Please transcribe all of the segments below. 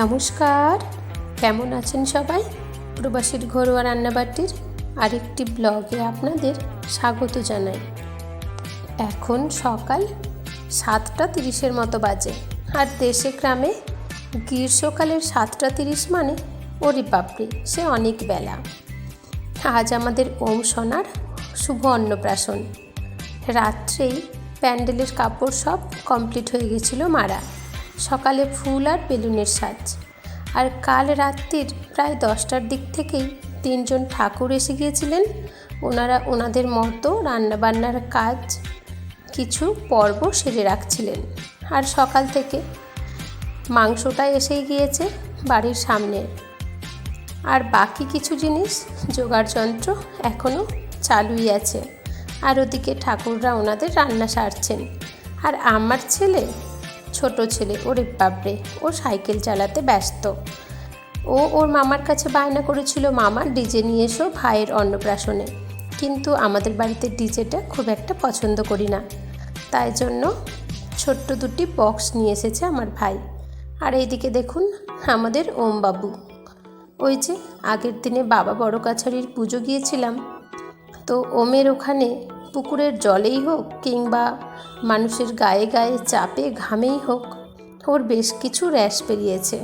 নমস্কার, কেমন আছেন সবাই? প্রবাসীর ঘরোয়া রান্নাবাটির আরেকটি ব্লগে আপনাদের স্বাগত জানাই। এখন সকাল সাতটা তিরিশের মতো বাজে আর দেশে গ্রামে গ্রীষ্মকালের সাতটা তিরিশ মানে ওরে বাপরে সে অনেক বেলা। আজ আমাদের ওম সোনার শুভ অন্নপ্রাশন। রাত্রেই প্যান্ডেলের কাপড় সব কমপ্লিট হয়ে গেছিল মারা। সকালে ফুল আর বেলুনের সাজ। আর কাল রাত্রির প্রায় দশটার দিক থেকেই তিনজন ঠাকুর এসে গিয়েছিলেন। ওনারা ওনাদের মতো রান্নাবান্নার কাজ কিছু পর্ব সেরে রাখছিলেন। আর সকাল থেকে মাংসটা এসেই গিয়েছে বাড়ির সামনে। আর বাকি কিছু জিনিস জোগাড় যন্ত্র এখনও চালুই আছে। আর ওদিকে ঠাকুররা ওনাদের রান্না সারছেন। আর আমার ছেলে, ছোট ছেলে, ওরে বাপরে, ও সাইকেল চালাতে ব্যস্ত। ও ওর মামার কাছে বায়না করেছিল, মামা, ডিজে নিয়ে এসো ভাইয়ের অন্নপ্রাশনে। কিন্তু আমাদের বাড়িতে ডিজেটা খুব একটা পছন্দ করি না। তাই জন্য ছোট্ট দুটি বক্স নিয়ে এসেছে আমার ভাই। আর এইদিকে দেখুন, আমাদের ওমবাবু। ওই যে আগের দিনে বাবা বড় কাছারির পুজো গিয়েছিলাম তো ওমের ওখানে পুকুরের জলেই হোক কিংবা মানুষের গায়ে গায়ে চাপে ঘামেই হোক, ওর বেশ কিছু র্যাশ বেরিয়েছে।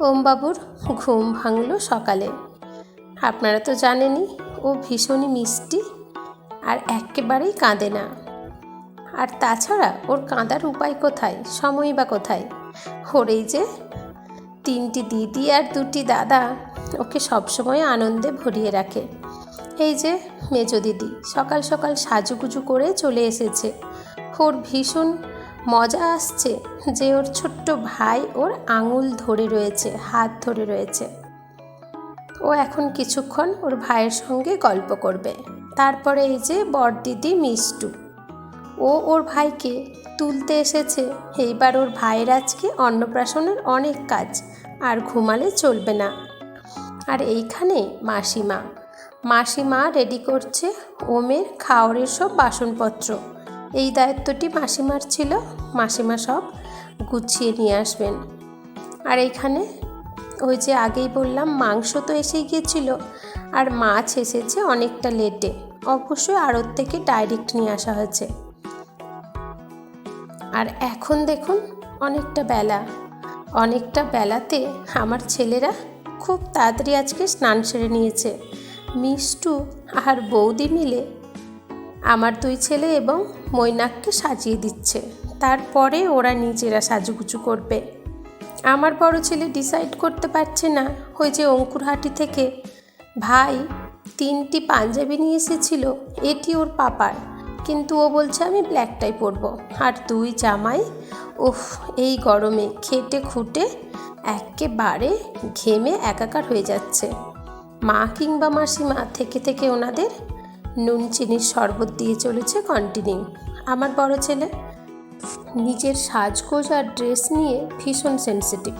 ওমবাবুর ঘুম ভাঙল সকালে। আপনারা তো জানেনই, ও ভীষণই মিষ্টি আর একেবারেই কাঁদে না। আর তাছাড়া ওর কাঁদার উপায় কোথায় সময় বা কোথায়? ওর এই যে তিনটি দিদি আর দুটি দাদা, ওকে সবসময় আনন্দে ভরিয়ে রাখে। এই যে মেজো দিদি, সকাল সকাল সাজুগুজু করে চলে এসেছে। ওর ভীষণ মজা আসছে যে ওর ছোট্ট ভাই ওর আঙুল ধরে রয়েছে, হাত ধরে রয়েছে। ও এখন কিছুক্ষণ ওর ভাইয়ের সঙ্গে গল্প করবে। তারপরে এই যে বড়দিদি মিষ্টু, ও ওর ভাইকে তুলতে এসেছে। এইবার ওর ভাইয়ের আজকে অন্নপ্রাশনের অনেক কাজ, আর ঘুমালে চলবে না। আর এইখানে মাসিমা মাসিমা রেডি করছে ওমের খাওয়ারের সব বাসনপত্র। এই দায়িত্বটি মাসিমার ছিল। মাসিমা সব গুছিয়ে নিয়ে আসবেন। আর এইখানে ওই যে আগেই বললাম, মাংস তো এসে গিয়েছিল। আর মাছ এসেছে অনেকটা লেটে অবশ্যই আড়ত থেকে ডাইরেক্ট নিয়ে আসা হয়েছে। আর এখন দেখুন, অনেকটা বেলা। অনেকটা বেলাতে আমার ছেলেরা খুব তাড়াতাড়ি আজকে স্নান সেরে নিয়েছে। মিষ্টু আর বৌদি মিলে আমার দুই ছেলে এবং মৈনাককে সাজিয়ে দিচ্ছে। তারপরে ওরা নিজেরা সাজুগুজু করবে। আমার বড় ছেলে ডিসাইড করতে পারছে না ওই যে অঙ্কুরহাটি থেকে, ভাই, তিনটি পাঞ্জাবি নিয়ে এসেছিল, এটি ওর পাপার, কিন্তু ও বলছে আমি ব্ল্যাকটাই পরবো, আর দুই জামাই, উফ, এই গরমে খেটে খুঁটে একেবারে ঘেমে একাকার হয়ে যাচ্ছে। মা কিংবা মাসিমা থেকে থেকে ওনাদের নুন, চিনির শরবত দিয়ে চলেছে কন্টিনিউ আমার বড় ছেলে নিজের সাজগোজ আর ড্রেস নিয়ে ভীষণ সেন্সিটিভ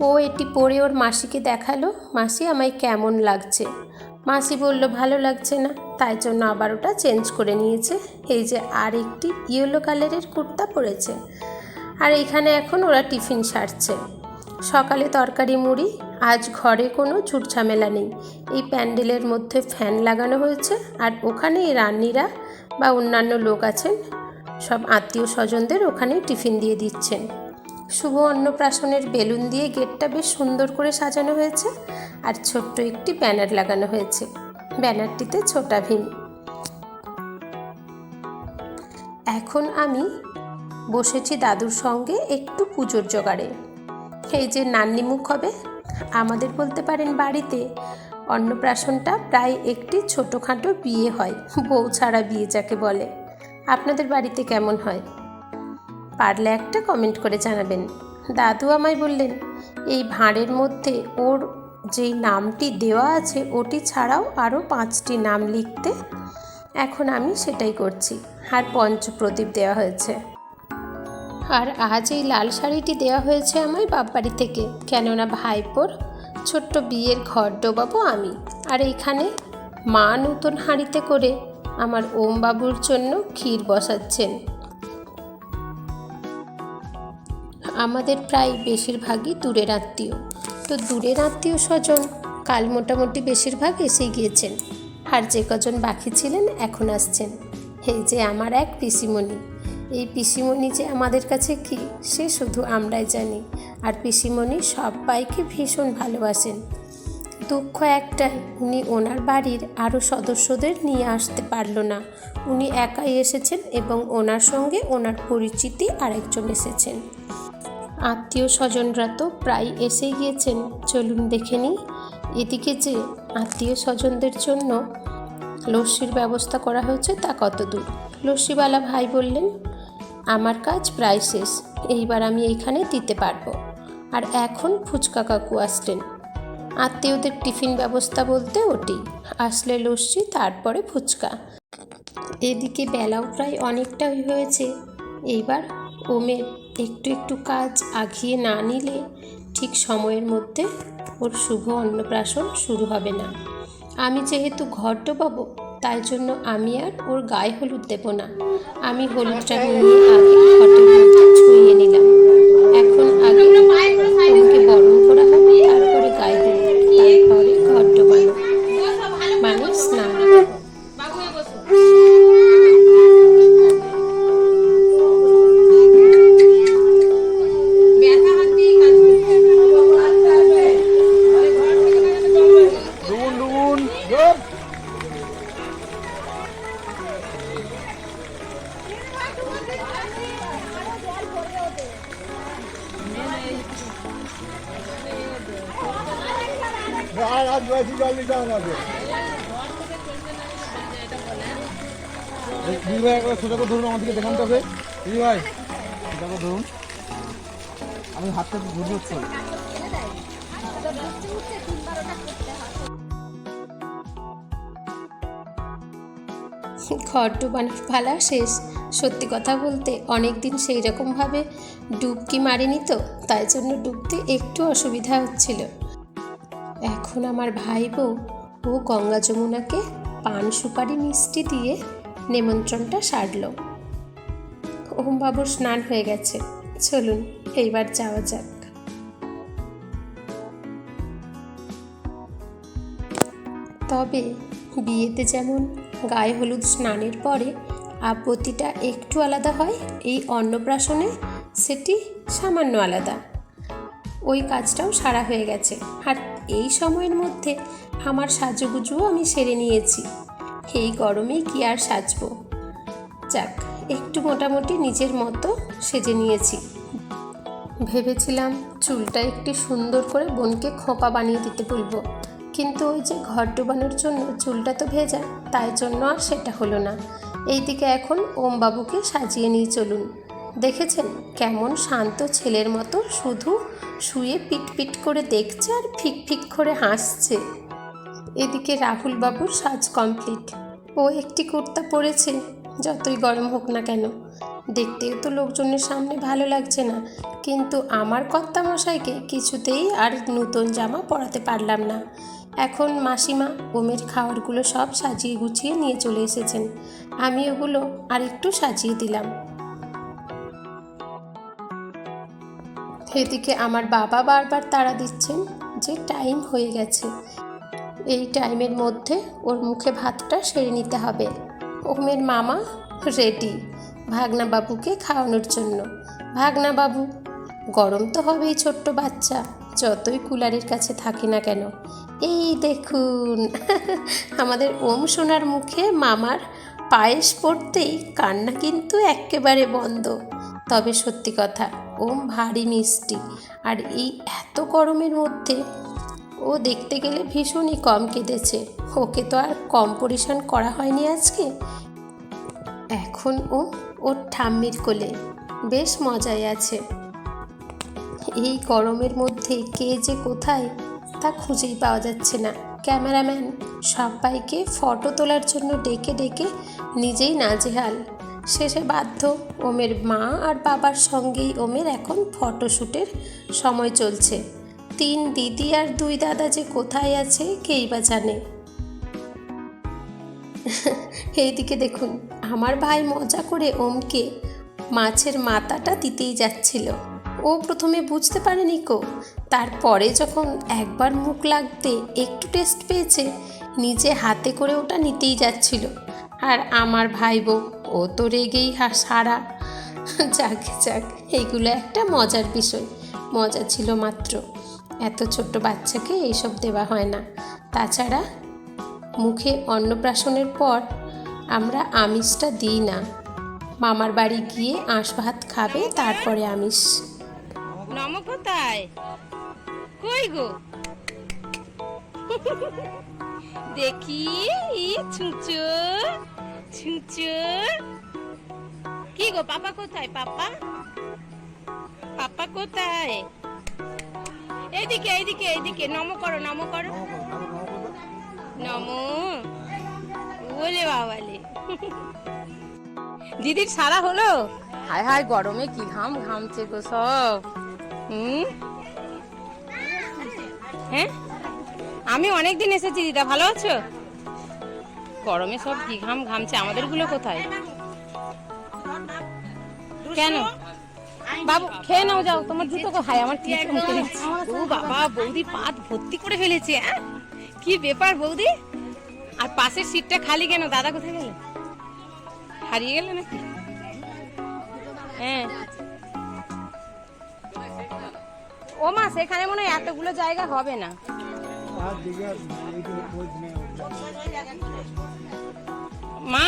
ও এটি পরে ওর মাসিকে দেখাল, মাসি, আমায় কেমন লাগছে? মাসি বলল, ভালো লাগছে না। তাই জন্য আবার ওটা চেঞ্জ করে নিয়েছে। এই যে আর একটি ইয়েলো কালারের কুর্তা পরেছে। আর এখানে এখন ওরা টিফিন সারছে। সকালে তরকারি মুড়ি আজ ঘরে কোনো ঝুটঝামেলা নেই। এই প্যান্ডেলের মধ্যে ফ্যান লাগানো হয়েছে আর ওখানে রান্নিরা বা অন্যান্য লোক আছেন। সব আত্মীয় স্বজনদের ওখানে টিফিন দিয়ে দিচ্ছেন। শুভ অন্নপ্রাশনের বেলুন দিয়ে গেটটা বেশ সুন্দর করে সাজানো হয়েছে আর ছোট্ট একটি ব্যানার লাগানো হয়েছে। ব্যানারটিতে ছোটা ভীম। এখন আমি বসেছি দাদুর সঙ্গে একটু পুজোর জোগাড়ে। এই যে নান্নিমুখ হবে আমাদের বলতে পারেন বাড়িতে। অন্নপ্রাশনটা প্রায় একটি ছোটোখাটো বিয়ে হয়, বউ ছাড়া বিয়ে যাকে বলে। আপনাদের বাড়িতে কেমন হয়? পারলে একটা কমেন্ট করে জানাবেন। দাদু আমায় বললেন, এই ভাঁড়ের মধ্যে ওর যেই নামটি দেওয়া আছে, ওটি ছাড়াও আরও পাঁচটি নাম লিখতে? এখন আমি সেটাই করছি। আর পঞ্চপ্রদীপ দেওয়া হয়েছে। আর আজ এই লাল শাড়িটি দেওয়া হয়েছে আমায় বাপবাড়ি থেকে। কেননা ভাইপোর ছোট্ট বিয়ের ঘর ডোবাবো আমি। আর এইখানে মা নতুন হাঁড়িতে করে আমার ওম বাবুর জন্য ক্ষীর বসাচ্ছেন। আমাদের প্রায় বেশিরভাগই দূরের আত্মীয়। তো দূরের আত্মীয় স্বজন কাল মোটামুটি বেশিরভাগ এসে গিয়েছেন। আর যে কজন বাকি ছিলেন এখন আসছেন। এই যে আমার এক পিসিমণি। এই পিসিমণি যে আমাদের কাছে কি, সে শুধু আমরাই জানি। আর পিসিমণি সবাইকে ভীষণ ভালোবাসেন। দুঃখ একটাই, উনি ওনার বাড়ির আরও সদস্যদের নিয়ে আসতে পারল না। উনি একাই এসেছেন এবং ওনার সঙ্গে ওনার পরিচিতি আরেকজন এসেছেন। আত্মীয় স্বজনরা তো প্রায় এসে গিয়েছেন, চলুন দেখে নিই। এদিকে যে আত্মীয় স্বজনদের জন্য লস্যির ব্যবস্থা করা হয়েছে তা কত দূর লস্যিওয়ালা ভাই বললেন আমার কাজ প্রায় শেষ, এইবার আমি এইখানে দিতে পারব। আর এখন ফুচকা কাকু আসলেন। আত্মীয়দের টিফিন ব্যবস্থা বলতে ওটি। আসলে লস্যি, তারপরে ফুচকা। এদিকে বেলাও প্রায় অনেকটাই হয়েছে। এইবার ওমের একটু একটু কাজ আগিয়ে না নিলে ঠিক সময়ের মধ্যে ওর শুভ অন্নপ্রাশন শুরু হবে না। আমি যেহেতু ঘর ডোবাবো তাই জন্য আমি আর ওর গায়ে হলুদ দেব না। আমি হলুদটা নিয়ে আগে ঘটের মধ্যে ছুঁয়ে নিলাম। এখন করে ধরুন আমাদেরকে দেখান তবে দিদি ভাই করে ধরুন। আমি হাতটা ধরে হচ্ছে। ঘর ডুবানোর পালা শেষ। সত্যি কথা বলতে অনেক দিন সেই রকমভাবে ডুবকি মারিনি তো, তাই জন্য ডুবতে একটু অসুবিধা হচ্ছিল। এখন আমার ভাই বউ, ও গঙ্গা যমুনাকে পান সুপারি মিষ্টি দিয়ে নেমন্ত্রণটা সারল। ওম বাবুর স্নান হয়ে গেছে। চলুন, এইবার যাওয়া যাক। তবে বিয়েতে যেমন গায়ে হলুদ স্নানের পরে আপত্তিটা একটু আলাদা হয়, এই অন্নপ্রাশনে সেটি সামান্য আলাদা। ওই কাজটাও সারা হয়ে গেছে। আর এই সময়ের মধ্যে আমার সাজুগুজুও আমি সেরে নিয়েছি। এই গরমেই কি আর সাজবো? যাক, একটু মোটামুটি নিজের মতো সেজে নিয়েছি। ভেবেছিলাম চুলটা একটি সুন্দর করে বোনকে খোঁপা বানিয়ে দিতে বলব। কিন্তু ওই যে ঘর ডোবানোর জন্য চুলটা তো ভেজা, তাই জন্য আর সেটা হলো না। এইদিকে এখন ওম বাবুকে সাজিয়ে নিয়ে চলুন। দেখেছেন কেমন শান্ত ছেলের মতো শুধু শুয়ে পিট পিট করে দেখছে আর ফিক ফিক করে হাসছে। এদিকে রাহুল বাবুর সাজ কমপ্লিট। ও একটি কুর্তা পরেছে, যতই গরম হোক না কেন। দেখতেও তো লোকজনের সামনে ভালো লাগছে না, কিন্তু আমার কর্তা মশাইকে কিছুতেই আর নতুন জামা পরাতে পারলাম না। এখন মাসিমা ওমের খাবারগুলো সব সাজিয়ে গুছিয়ে নিয়ে চলে এসেছেন। আমি ওগুলো আর একটু সাজিয়ে দিলাম। এদিকে আমার বাবা বারবার তাড়া দিচ্ছেন যে টাইম হয়ে গেছে। এই টাইমের মধ্যে ওর মুখে ভাতটা সেরে নিতে হবে। ওমের মামা রেডি ভাগনা বাবুকে খাওয়ানোর জন্য। ভাগনা বাবু গরম তো হবেই ছোট্ট বাচ্চা, যতই কুলারের কাছে থাকি না কেন। এই দেখুন, আমাদের ওম সোনার মুখে মামার পায়েস পড়তেই কান্না কিন্তু একেবারে বন্ধ। তবে সত্যি কথা, ওম ভারী মিষ্টি। আর এই এত গরমের মধ্যে ও দেখতে গেলে ভীষণই কম কেঁদেছে। ওকে তো আর কম্পোরিশন করা হয়নি আজকে। এখন ও, ওর ঠাম্মির কোলে। বেশ মজায় আছে। এই গরমের মধ্যে কে যে কোথায় তা খুঁজেই পাওয়া যাচ্ছে না। ক্যামেরাম্যান সবাইকে ফটো তোলার জন্য ডেকে ডেকে নিজেই নাজেহাল। শেষে বাধ্য ওমের মা আর বাবার সঙ্গেই ওমের এখন ফটোশ্যুটের সময় চলছে। তিন দিদি আর দুই দাদা যে কোথায় আছে, কেই বা জানে। এইদিকে দেখুন, আমার ভাই মজা করে ওমকে মাছের মাথাটা দিতেই যাচ্ছিল। ও প্রথমে বুঝতে পারেনি কো, তারপরে যখন একবার মুখ লাগতে একটু টেস্ট পেয়েছে, নিজে হাতে করে ওটা নিতেই যাচ্ছিল। আর আমার ভাই বউ, ও তো রেগেই সারা। যাক যাক, এইগুলো একটা মজার বিষয়। মজা ছিল মাত্র। এত ছোট্ট বাচ্চাকে এইসব দেওয়া হয় না। তাছাড়া মুখে অন্নপ্রাশনের পর আমরা আমিষটা দিই না। মামার বাড়ি গিয়ে আঁশ ভাত খাবে, তারপরে আমিষ। কই গো? দেখি কি গো, পাপা কোথায়? পাপা? পাপা কোথায়? এইদিকে এইদিকে এইদিকে নম করো নম করো। নম। ওলে বাবালে। দিদির সারা হলো? হায় হায় গরমে কি ঘাম ঘামছে গো সব। হুম? হ্যাঁ? আমি অনেক দিন এসেছি দিদা ভালো আছো? গরমে সব কি ঘাম ঘামছে আমাদেরগুলো কোথায়? কেন? বাবু খেয়ে নাও যাও তোমার জুতো কোথায় আমার কি ও বাবা বৌদি পাত ভর্তি করে ফেলেছে হ্যাঁ কি ব্যাপার বৌদি? আর পাশের সিটটা খালি কেন? দাদা কোথায় গেল? হারিয়ে গেল নাকি? হ্যাঁ। ও মা সেখানে মনে হয় এতগুলো জায়গা হবে না। মা?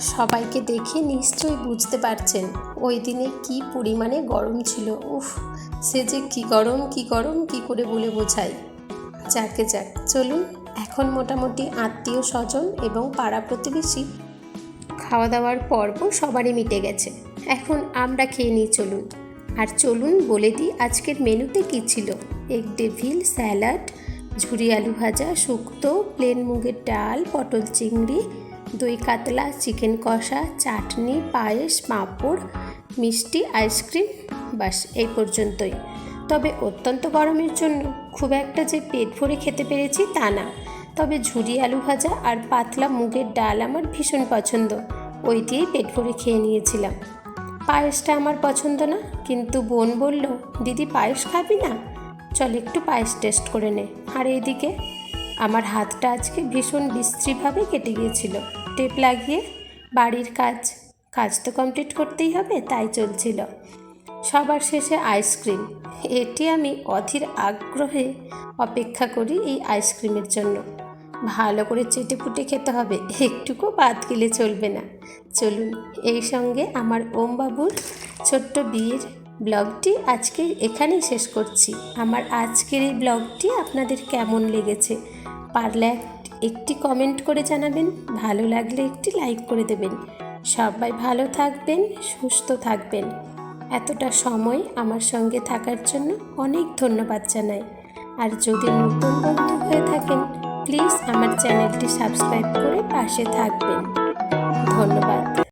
সবাইকে দেখে নিশ্চয়ই বুঝতে পারছেন, ওই দিনে কি পরিমাণে গরম ছিল। উফ, সে যে কি গরম কি গরম, কি করে বলে বোঝাই যাকে যাক, চলুন, এখন মোটামুটি আত্মীয় স্বজন এবং পাড়া প্রতিবেশী খাওয়া দাওয়ার পর্ব সবারই মিটে গেছে। এখন আমরা খেয়ে নিই, চলুন। আর চলুন, বলে দিই আজকের মেনুতে কী ছিল? এগ ডেভিল, স্যালাড, ঝুরি আলু ভাজা, শুক্তো, প্লেন মুগের ডাল, পটল চিংড়ি দই কাতলা চিকেন কষা, চাটনি, পায়েস, পাঁপড়, মিষ্টি, আইসক্রিম, বাস এই পর্যন্তই। তবে অত্যন্ত গরমের জন্য খুব একটা যে পেট ভরে খেতে পেরেছি তা না। তবে ঝুরি আলু ভাজা আর পাতলা মুগের ডাল আমার ভীষণ পছন্দ। ওই দিয়েই পেট ভরে খেয়ে নিয়েছিলাম। পায়েসটা আমার পছন্দ না, কিন্তু বোন বলল, দিদি পায়েস খাবি না? চল একটু পায়েস টেস্ট করে নে। আর এইদিকে আমার হাতটা আজকে ভীষণ বিশ্রীভাবে কেটে গিয়েছিল। টেপ লাগিয়ে বাড়ির কাজ কাজ তো কমপ্লিট করতেই হবে, তাই চলছিল। সবার শেষে আইসক্রিম এটি আমি অধীর আগ্রহে অপেক্ষা করি এই আইসক্রিমের জন্য। ভালো করে চেটে ফুটে খেতে হবে, একটুকু বাদ গেলে চলবে না। চলুন, এই সঙ্গে আমার ওম বাবুর ছোট্ট বিয়ের ব্লগটি আজকে এখানেই শেষ করছি। আমার আজকের এই ব্লগটি আপনাদের কেমন লেগেছে? পারলে একটি কমেন্ট করে জানাবেন, ভালো লাগলে একটি লাইক করে দেবেন। সবাই ভালো থাকবেন, সুস্থ থাকবেন। এতটা সময় আমার সঙ্গে থাকার জন্য অনেক ধন্যবাদ জানাই। আর যদি নতুন বন্ধু হয়ে থাকেন প্লিজ আমার চ্যানেলটি সাবস্ক্রাইব করে পাশে থাকবেন। ধন্যবাদ।